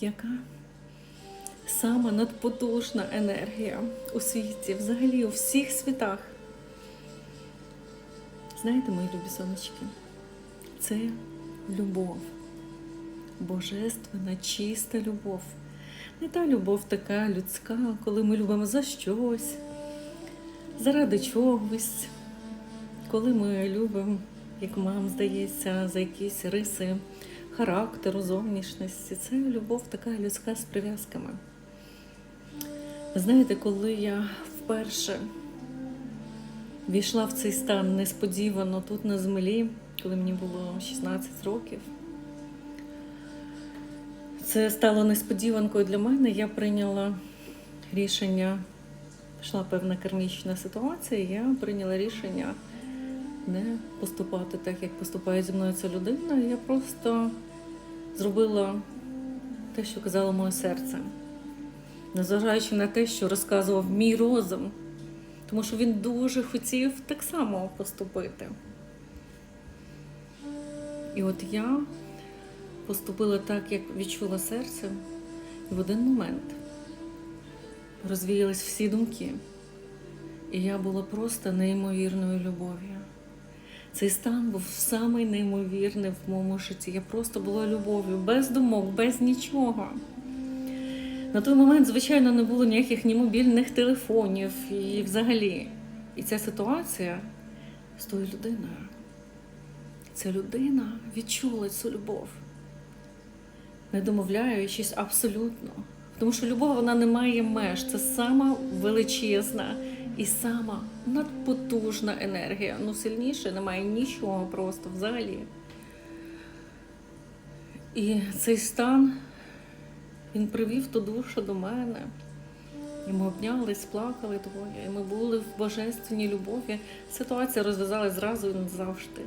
яка сама надпотужна енергія у світі, взагалі у всіх світах. Знаєте, мої любі сонечки, це любов, божественна, чиста любов. Не та любов така людська, коли ми любимо за щось, заради чогось, коли ми любимо, як вам здається, за якісь риси характеру, зовнішності. Це любов така людська з прив'язками. Знаєте, коли я вперше війшла в цей стан несподівано тут на землі, коли мені було 16 років. Це стало несподіванкою для мене. Я прийняла рішення, пішла певна кармічна ситуація, я прийняла рішення не поступати так, як поступає зі мною ця людина. Я просто зробила те, що казало моє серце, незважаючи на те, що розказував мій розум, тому що він дуже хотів так само поступити. І от я поступила так, як відчула серце, і в один момент розвіялись всі думки. І я була просто неймовірною любов'ю. Цей стан був самий неймовірний в моєму житті. Я просто була любов'ю, без думок, без нічого. На той момент, звичайно, не було ніяких ні мобільних телефонів і взагалі. І ця ситуація з тою людиною. Ця людина відчула цю любов, не домовляючись абсолютно. Тому що любов вона не має меж. Це сама величезна і сама надпотужна енергія. Ну, сильніше немає нічого просто взагалі. І цей стан він привів ту душу до мене. І ми обнялись, плакали двоє. І ми були в божественній любові. Ситуація розв'язалась зразу і назавжди.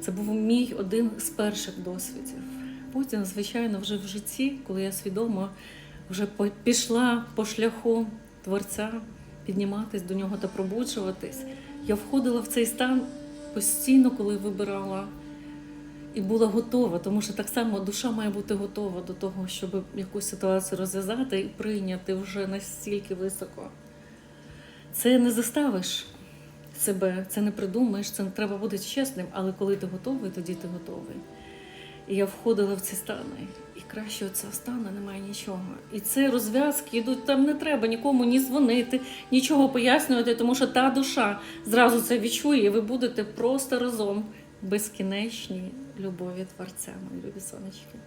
Це був мій один з перших досвідів. Потім, звичайно, вже в житті, коли я свідомо вже пішла по шляху Творця, підніматись до нього та пробуджуватись, я входила в цей стан постійно, коли вибирала і була готова, тому що так само душа має бути готова до того, щоб якусь ситуацію розв'язати і прийняти вже настільки високо. Це не заставиш себе, це не придумаєш, це не треба бути чесним, але коли ти готовий, тоді ти готовий. І я входила в ці стани. І краще цього стану немає нічого. І це розв'язки йдуть, там не треба нікому ні дзвонити, нічого пояснювати, тому що та душа зразу це відчує, і ви будете просто разом безкінечній любові Творця, мої любі сонечки.